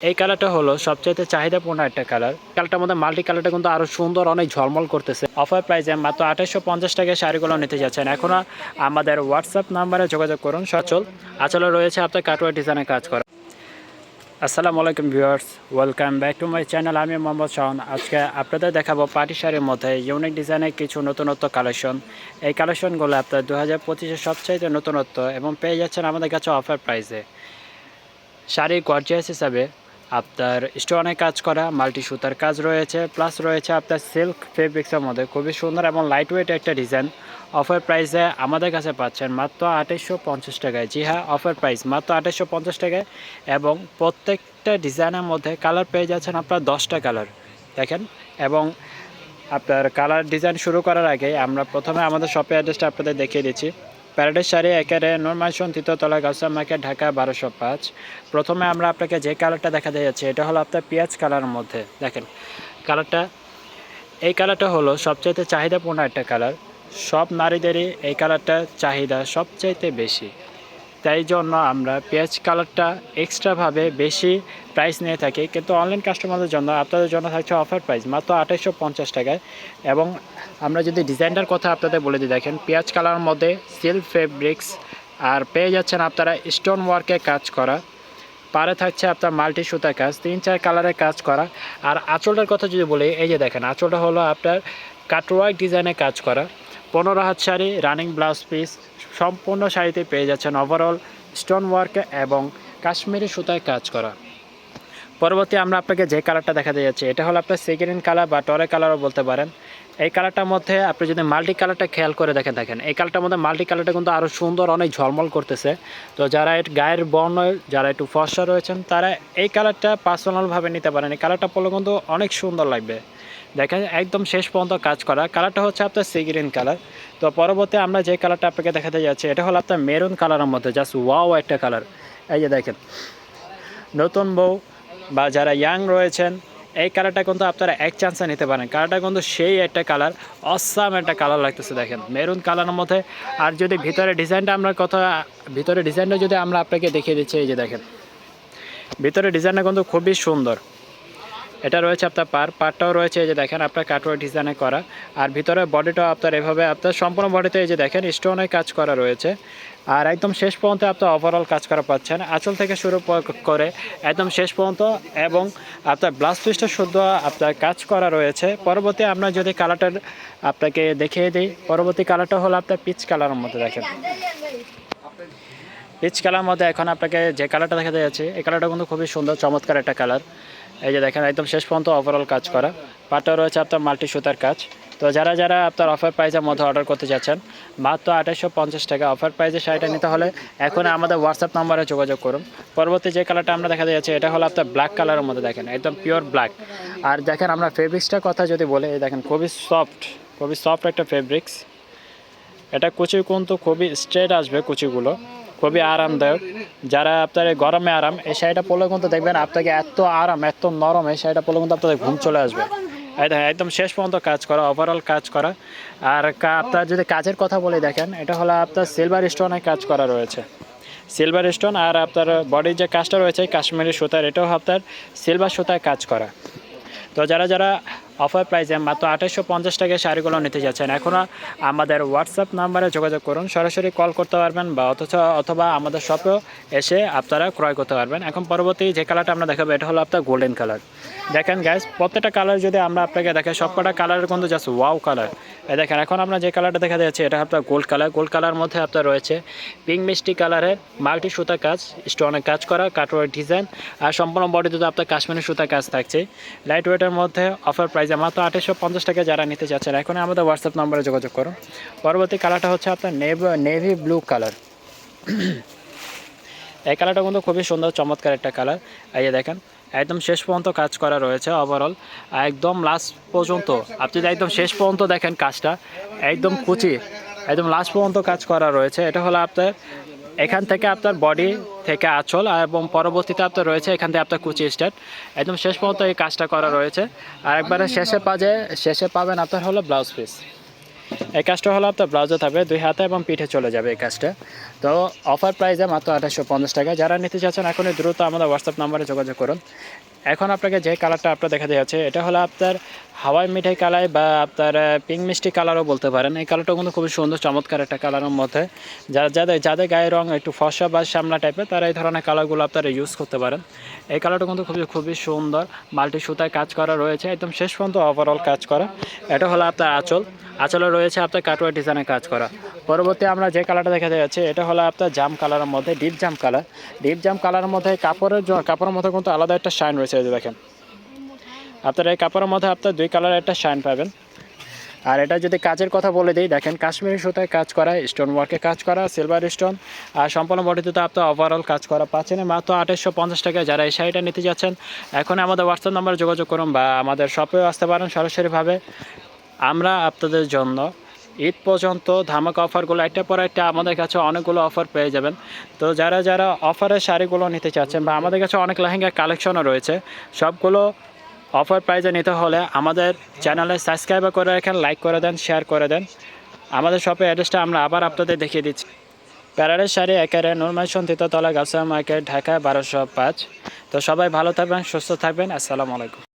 এই কালারটা হলো সবচাইতে চাহিদাপূর্ণ একটা কালার কালারটার মধ্যে মাল্টি কালারটা কিন্তু আরও সুন্দর, অনেক ঝলমল করতেছে। অফার প্রাইসে মাত্র আঠাশশো পঞ্চাশ টাকায় শাড়িগুলো নিতে যাচ্ছেন। এখন আমাদের হোয়াটসঅ্যাপ নাম্বারে যোগাযোগ করুন, সচল। আচলে রয়েছে আপনার কাটওয়ার ডিজাইনের কাজ করা। আসসালামু আলাইকুম viewers welcome back to my channel আমি মোহাম্মদ শাহন আজকে আপনাদের দেখাবো পার্টি শাড়ির মধ্যে ইউনিক ডিজাইনের কিছু নতুনত্ব কালেকশন এই কালেকশনগুলো আপনার দু হাজার পঁচিশের সবচাইতে নতুনত্ব এবং পেয়ে যাচ্ছেন আমাদের কাছে অফার প্রাইসে শাড়ি গর্জিয়াস হিসাবে আপনার স্টোনে কাজ করা, মাল্টি সুতার কাজ রয়েছে, প্লাস রয়েছে আপনার সিল্ক ফেব্রিক্সের মধ্যে। খুবই সুন্দর এবং লাইট ওয়েট একটা ডিজাইন অফার প্রাইসে আমাদের কাছে পাচ্ছেন মাত্র আঠাইশশো পঞ্চাশ টাকায়। জি হ্যাঁ অফার প্রাইস মাত্র আঠাইশশো পঞ্চাশ টাকায় এবং প্রত্যেকটা ডিজাইনের মধ্যে কালার পেয়ে যাচ্ছেন আপনার দশটা কালার দেখেন, এবং আপনার কালার ডিজাইন শুরু করার আগে আমরা প্রথমে আমাদের শপের অ্যাড্রেসটা আপনাদের দেখিয়ে দিচ্ছি। প্যারাডাইস শাড়ি একেবারে নর্মাইশন তৃতীয়তলা গাউসা মার্কেট ঢাকা বারোশো পাঁচ। প্রথমে আমরা আপনাকে যে কালারটা দেখা যাচ্ছে, এটা হলো আপনার পেঁয়াজ কালারের মধ্যে। দেখেন কালারটা এই কালারটা হলো সবচাইতে চাহিদাপূর্ণ একটা কালার সব নারীদেরই এই কালারটা চাহিদা সবচাইতে বেশি। তাই জন্য আমরা পেঁয়াজ কালারটা এক্সট্রাভাবে বেশি প্রাইস নিয়ে থাকি। কিন্তু অনলাইন কাস্টমারদের জন্য আপনাদের জন্য থাকছে অফার প্রাইস মাত্র আঠাইশশো পঞ্চাশ টাকায় এবং আমরা যদি ডিজাইনটার কথা আপনাদের বলে দিই, দেখেন, পেঁয়াজ কালারের মধ্যে সিল্ক ফেব্রিক্স আর পেয়ে যাচ্ছেন আপনারা স্টোন ওয়ার্কে কাজ করা। পারে থাকছে আপনার মাল্টি সুতা কাজ, তিন চার কালারের কাজ করা। আর আঁচলটার কথা যদি বলি, এই যে দেখেন, আঁচলটা হলো আপনার কাটওয়ার্ক ডিজাইনে কাজ করা। পনেরো হাত শাড়ি রানিং ব্লাউজ পিস সম্পূর্ণ শাড়িতে পেয়ে যাচ্ছেন ওভারঅল স্টোন ওয়ার্ক এবং কাশ্মীরি সুতায় কাজ করা। পরবর্তী আমরা আপনাকে যে কালারটা দেখাতে যাচ্ছি, এটা হলো আপনার সেকেন্ড কালার বা টরে কালারও বলতে পারেন। এই কালারটার মধ্যে আপনি যদি মাল্টি কালারটা খেয়াল করে দেখেন দেখেন। এই কালারটার মধ্যে মাল্টি কালারটা কিন্তু আরও সুন্দর, অনেক ঝলমল করতেছে। তো যারা এর গায়ের বর্ণ, যারা একটু ফর্সা রয়েছেন, তারা এই কালারটা পার্সোনালভাবে নিতে পারেন। এই কালারটা পরলে কিন্তু অনেক সুন্দর লাগবে। দেখেন, একদম শেষ পর্যন্ত কাজ করা। কালারটা হচ্ছে আপনার সি গ্রিন কালার তো পরবর্তী আমরা যে কালারটা আপনাকে দেখাতে যাচ্ছি, এটা হলো আপনার মেরুন কালারের মধ্যে জাস্ট ওয়াও একটা কালার এই যে দেখেন, নতুন বউ বা যারা ইয়াং রয়েছেন, এই কালারটা কিন্তু আপনারা এক চান্সে নিতে পারেন। কালারটা কিন্তু সেই একটা কালার অসাম একটা কালার লাগতেছে দেখেন। মেরুন কালারের মধ্যে। আর যদি ভিতরে ডিজাইনটা আমরা কথা, ভিতরে ডিজাইনটা যদি আমরা আপনাকে দেখিয়ে দিচ্ছি, এই যে দেখেন। ভিতরে ডিজাইনটা কিন্তু খুবই সুন্দর। এটা রয়েছে আপনার পার পারটাও রয়েছে এই যে দেখেন আপনার কাটওয়ার ডিজাইনে করা। আর ভিতরে বডিটাও আপনার এভাবে, আপনার সম্পূর্ণ বডিতে এই যে দেখেন স্টোনে কাজ করা রয়েছে। আর একদম শেষ পর্যন্ত আপনার ওভারঅল কাজ করা পাচ্ছেন। আঁচল থেকে শুরু করে একদম শেষ পর্যন্ত এবং আপনার ব্লাউজ পিসটা শুদ্ধ আপনার কাজ করা রয়েছে। পরবর্তী আমরা যদি কালারটার আপনাকে দেখিয়ে দিই, পরবর্তী কালারটা হলো আপনার পিচ কালারের মধ্যে দেখেন। পিচ কালার মধ্যে এখন আপনাকে যে কালারটা দেখা যাচ্ছে, এই কালারটা কিন্তু খুবই সুন্দর, চমৎকার একটা কালার এই যে দেখেন, একদম শেষ পর্যন্ত ওভারঅল কাজ করা। পাটটা রয়েছে আপনার মাল্টি সুতার কাজ। তো যারা যারা আপনার অফার প্রাইজের মধ্যে অর্ডার করতে যাচ্ছেন, মাত্র আঠাশশো পঞ্চাশ টাকা অফার প্রাইজে শাড়িটা নিতে হলে এখন আমাদের হোয়াটসঅ্যাপ নম্বরে যোগাযোগ করুন। পরবর্তী যে কালারটা আমরা দেখা যাচ্ছে, এটা হলো আপনার ব্ল্যাক কালারের মধ্যে দেখেন, একদম পিওর ব্ল্যাক আর দেখেন, আমরা ফেব্রিক্সটার কথা যদি বলি, এই দেখেন, খুবই সফট খুবই সফট একটা ফেব্রিক্স এটা কুচি কিন্তু খুবই স্ট্রেট আসবে কুচিগুলো। খুবই আরামদায়ক। যারা আপনার গরমে আরাম, এই শাড়িটা পরলে কিন্তু দেখবেন আপনাকে এত আরাম, এত নরম এই শাড়িটা পরলে কিন্তু আপনাদের ঘুম চলে আসবে। একদম শেষ পর্যন্ত কাজ করা ওভারঅল কাজ করা। আর আপনার যদি কাজের কথা বলে দেখেন, এটা হলো আপনার সিলভার স্টোনে কাজ করা রয়েছে। সিলভার স্টোন আর আপনার বডির যে কাজটা রয়েছে, কাশ্মীরি সুতার, এটাও আপনার সিলভার সুতায় কাজ করা। তো যারা যারা অফার প্রাইসে মাত্র আঠাশশো পঞ্চাশ টাকায় শাড়িগুলো নিতে যাচ্ছেন এখনও আমাদের হোয়াটসঅ্যাপ নাম্বারে যোগাযোগ করুন। সরাসরি কল করতে পারবেন বা অথচ অথবা আমাদের শপেও এসে আপনারা ক্রয় করতে পারবেন। এখন পরবর্তী যে কালারটা আমরা দেখাবো, এটা হলো আপনার গোল্ডেন কালার দেখেন গ্যাস প্রত্যেকটা কালার যদি আমরা আপনাকে দেখাই, সবকটা কালারের কিন্তু জাস্ট ওয়াও কালার এই দেখেন, এখন আমরা যে কালারটা দেখা যাচ্ছে, এটা আপনার গোল্ড কালার গোল্ড কালার মধ্যে আপনার রয়েছে পিঙ্ক মিষ্টি কালারের মাল্টি সুতা কাজ স্টোনের কাজ করা কাটওয়ার ডিজাইন আর সম্পূর্ণ বডিতে আপনার কাশ্মীরি সুতা কাজ থাকছে। লাইট ওয়েটের মধ্যে অফার প্রাইসে মাত্র আঠাশশো পঞ্চাশ টাকা যারা নিতে চাচ্ছেন এখন আমাদের হোয়াটসঅ্যাপ নম্বরে যোগাযোগ করুন। পরবর্তী কালারটা হচ্ছে আপনার নেভি নেভি ব্লু কালার এই কালারটা কিন্তু খুবই সুন্দর, চমৎকার একটা কালার এই যে দেখেন, একদম শেষ পর্যন্ত কাজ করা রয়েছে ওভারঅল একদম লাস্ট পর্যন্ত, আপনি যদি একদম শেষ পর্যন্ত দেখেন কাজটা, একদম কুচি, একদম লাস্ট পর্যন্ত কাজ করা রয়েছে। এটা হলো আপনার এখান থেকে আপনার বডি থেকে আচল এবং পরবর্তীতে আপনার রয়েছে, এখান থেকে আপনার কুচি স্টার্ট একদম শেষ পর্যন্ত এই কাজটা করা রয়েছে। আর একবারে শেষে পাজে, শেষে পাবেন আপনার হলো ব্লাউজ পিস এই কাজটা হলো আপনার ব্লাউজে থাকবে, দুই হাতে এবং পিঠে চলে যাবে এই কাজটা। তো অফার প্রাইসে মাত্র আঠাশশো পঞ্চাশ টাকা। যারা নিতে চাচ্ছেন এখনই দ্রুত আমাদের হোয়াটসঅ্যাপ নাম্বারে যোগাযোগ করুন। এখন আপনাকে যে কালারটা আপনার দেখা যাচ্ছে, এটা হলো আপনার হাওয়াই মিঠাই কালার বা আপনার পিঙ্ক মিষ্টি কালারও বলতে পারেন। এই কালারটা কিন্তু খুবই সুন্দর, চমৎকার একটা কালারের মধ্যে। যারা, যাদের যাদের গায়ের রং একটু ফসা বা শ্যামলা টাইপের তারা এই ধরনের কালারগুলো আপনারা ইউজ করতে পারেন। এই কালারটা কিন্তু খুবই খুবই সুন্দর। মাল্টি সুতায় কাজ করা রয়েছে, একদম শেষ পর্যন্ত ওভারঅল কাজ করা। এটা হলো আপনার আঁচল। আঁচলে রয়েছে আপনার কাটওয়ার ডিজাইনের কাজ করা। পরবর্তী আমরা যে কালারটা দেখা যাচ্ছে, এটা হলো আপনার জাম কালারের মধ্যে ডিপ জাম কালার ডিপ জাম কালারের মধ্যে কাপড়ের কাপড়ের মধ্যে কিন্তু আলাদা একটা শাইন রয়েছে। যে দেখেন। আপনার এই কাপড়ের মধ্যে আপনার দুই কালারের একটা শাইন পাবেন। আর এটা যদি কাজের কথা বলে দিই, দেখেন কাশ্মীরি সুতায় কাজ করা স্টোন ওয়ার্কে কাজ করা সিলভার স্টোন আর সম্পূর্ণ বডিতে তো আপনার ওভারঅল কাজ করা পাচ্ছেন। মাত্র আঠাশশো পঞ্চাশ টাকায় যারা এই শাড়িটা নিতে যাচ্ছেন, এখন আমাদের হোয়াটসঅ্যাপ নাম্বারে যোগাযোগ করুন বা আমাদের শপেও আসতে পারেন সরাসরিভাবে। আমরা আপনাদের জন্য ঈদ পর্যন্ত ধামাকা অফারগুলো একটা পর একটা আমাদের কাছে অনেকগুলো অফার পেয়ে যাবেন। তো যারা যারা অফারের শাড়িগুলো নিতে চাচ্ছেন বা আমাদের কাছে অনেক লেহেঙ্গা কালেকশনও রয়েছে, সবগুলো অফার প্রাইজে নিতে হলে আমাদের চ্যানেলে সাবস্ক্রাইব করে রাখেন, লাইক করে দেন, শেয়ার করে দেন। আমাদের শপের অ্যাড্রেসটা আমরা আবার আপনাদের দেখিয়ে দিচ্ছি। প্যারাডের শাড়ি, একেবারে নুরমাইশন তৃতীয়তলা গাছা মার্কেট, ঢাকা বারোশো পাঁচ। তো সবাই ভালো থাকবেন, সুস্থ থাকবেন। আসসালামু আলাইকুম।